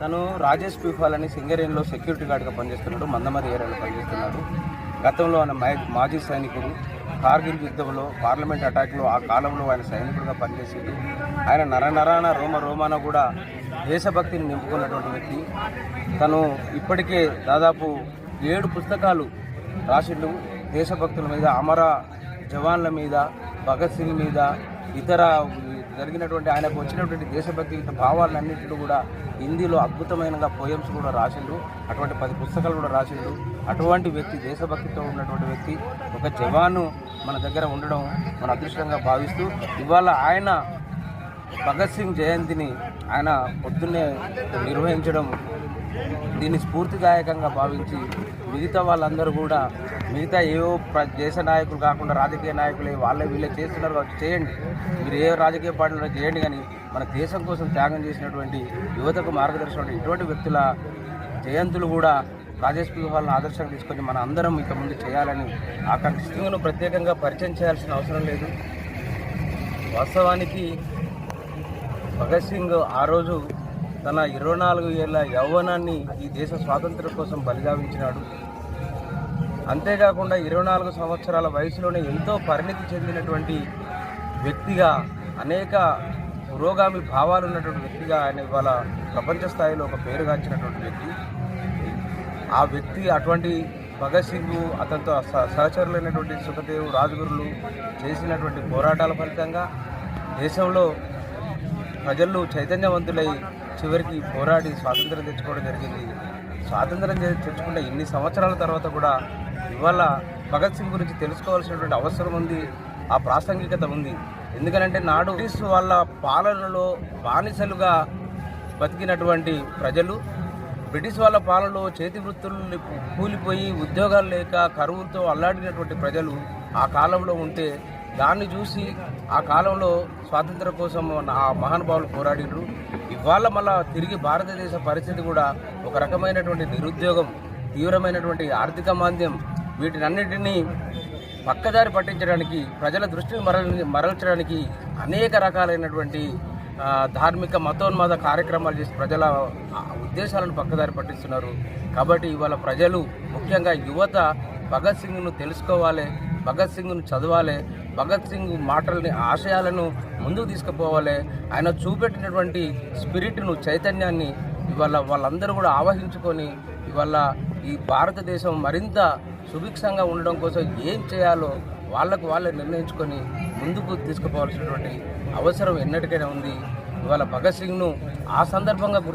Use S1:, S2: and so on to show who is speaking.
S1: తను రాజేష్ పీఫాల్ అని సింగరేణిలో సెక్యూరిటీ గార్డ్గా పనిచేస్తున్నాడు మందమరి ఏరియాలో పనిచేస్తున్నాడు. గతంలో ఆయన మై- మాజీ సైనికుడు. కార్గిల్ యుద్ధంలో పార్లమెంట్ అటాక్లో ఆ కాలంలో ఆయన సైనికుడిగా పనిచేసేది. ఆయన నరనరాన రోమ రోమాన కూడా దేశభక్తిని నింపుకున్నటువంటి వ్యక్తి. తను ఇప్పటికే దాదాపు ఏడు పుస్తకాలు రాసిండు. దేశభక్తుల మీద అమర జవాన్ల మీద భగత్ సింగ్ మీద ఇతర జరిగినటువంటి ఆయనకు వచ్చినటువంటి దేశభక్తి భావాలన్నింటిలో కూడా హిందీలో అద్భుతమైన పోయమ్స్ కూడా రాసిండు అటువంటి పది పుస్తకాలు కూడా రాసిండు అటువంటి వ్యక్తి దేశభక్తితో ఉన్నటువంటి వ్యక్తి ఒక జవాను మన దగ్గర ఉండడం మన అదృష్టంగా భావిస్తూ ఇవాళ ఆయన భగత్ సింగ్ జయంతిని ఆయన పొద్దున్నే నిర్వహించడం దీన్ని స్ఫూర్తిదాయకంగా భావించి మిగతా వాళ్ళందరూ కూడా మిగతా ఏవో ప్ర- దేశ నాయకులు కాకుండా రాజకీయ నాయకులే వాళ్ళే వీళ్ళే చేస్తున్నారు కాబట్టి చేయండి. మీరు ఏ రాజకీయ పార్టీలో చేయండి కానీ మన దేశం కోసం త్యాగం చేసినటువంటి యువతకు మార్గదర్శనం ఇటువంటి వ్యక్తుల జయంతులు కూడా రాజేష్ వ్యూహాలను ఆదర్శంగా తీసుకొని మన అందరం ఇక ముందు చేయాలని ఆకాంక్షిస్తున్నాను ప్రత్యేకంగా పరిచయం చేయాల్సిన అవసరం లేదు. వాస్తవానికి భగత్ సింగ్ ఆ రోజు తన ఇరవై నాలుగు ఏళ్ళ యౌవనాన్ని ఈ దేశ స్వాతంత్ర్యం కోసం బలిదావించినాడు. అంతేకాకుండా ఇరవై నాలుగు సంవత్సరాల వయసులోనే ఎంతో పరిణితి చెందినటువంటి వ్యక్తిగా అనేక పురోగామి భావాలు ఉన్నటువంటి వ్యక్తిగా ఆయన ఇవాళ ప్రపంచ స్థాయిలో ఒక పేరుగాంచినటువంటి వ్యక్తి. ఆ వ్యక్తి అటువంటి భగత్ సింగ్ అతనితో సహచరులైనటువంటి సుఖదేవ్ రాజగురులు చేసినటువంటి పోరాటాల ఫలితంగా దేశంలో ప్రజలు చైతన్యవంతులై చివరికి పోరాడి స్వాతంత్రం తెచ్చుకోవడం జరిగింది. స్వాతంత్రం తెచ్చుకున్న ఇన్ని సంవత్సరాల తర్వాత కూడా ఇవాళ భగత్ సింగ్ గురించి తెలుసుకోవాల్సినటువంటి అవసరం ఉంది ఆ ప్రాసంగికత ఉంది. ఎందుకంటే నాడు బ్రిటిష్ వాళ్ళ పాలనలో బానిసలుగా బతికినటువంటి ప్రజలు బ్రిటిష్ వాళ్ళ పాలనలో చేతి వృత్తులు కూలిపోయి ఉద్యోగాలు లేక కరువుతో అల్లాడినటువంటి ప్రజలు ఆ కాలంలో ఉంటే దాన్ని చూసి ఆ కాలంలో స్వాతంత్రం కోసం ఆ మహానుభావులు పోరాడినరు వాళ్ళ మళ్ళా తిరిగి భారతదేశ పరిస్థితి కూడా ఒక రకమైనటువంటి నిరుద్యోగం తీవ్రమైనటువంటి ఆర్థిక మాంద్యం వీటినన్నిటినీ పక్కదారి పట్టించడానికి ప్రజల దృష్టిని మరల్ మరల్చడానికి అనేక రకాలైనటువంటి ధార్మిక మతోన్మాద కార్యక్రమాలు చేసి ప్రజల ఉద్దేశాలను పక్కదారి పట్టిస్తున్నారు. కాబట్టి ఇవాళ ప్రజలు ముఖ్యంగా యువత భగత్ సింగ్ను తెలుసుకోవాలి. భగత్ సింగ్ను చదవాలి భగత్ సింగ్ మాటల్ని ఆశయాలను ముందుకు తీసుకుపోవాలి ఆయన చూపెట్టినటువంటి స్పిరిట్ను చైతన్యాన్ని ఇవాళ వాళ్ళందరూ కూడా ఆవహించుకొని ఇవాళ ఈ భారతదేశం మరింత సుభిక్షంగా ఉండడం కోసం ఏం చేయాలో వాళ్ళకు వాళ్ళే నిర్ణయించుకొని ముందుకు తీసుకుపోవాల్సినటువంటి అవసరం ఎన్నటికైనా ఉంది. ఇవాళ భగత్ సింగ్ను ఆ సందర్భంగా గుర్తు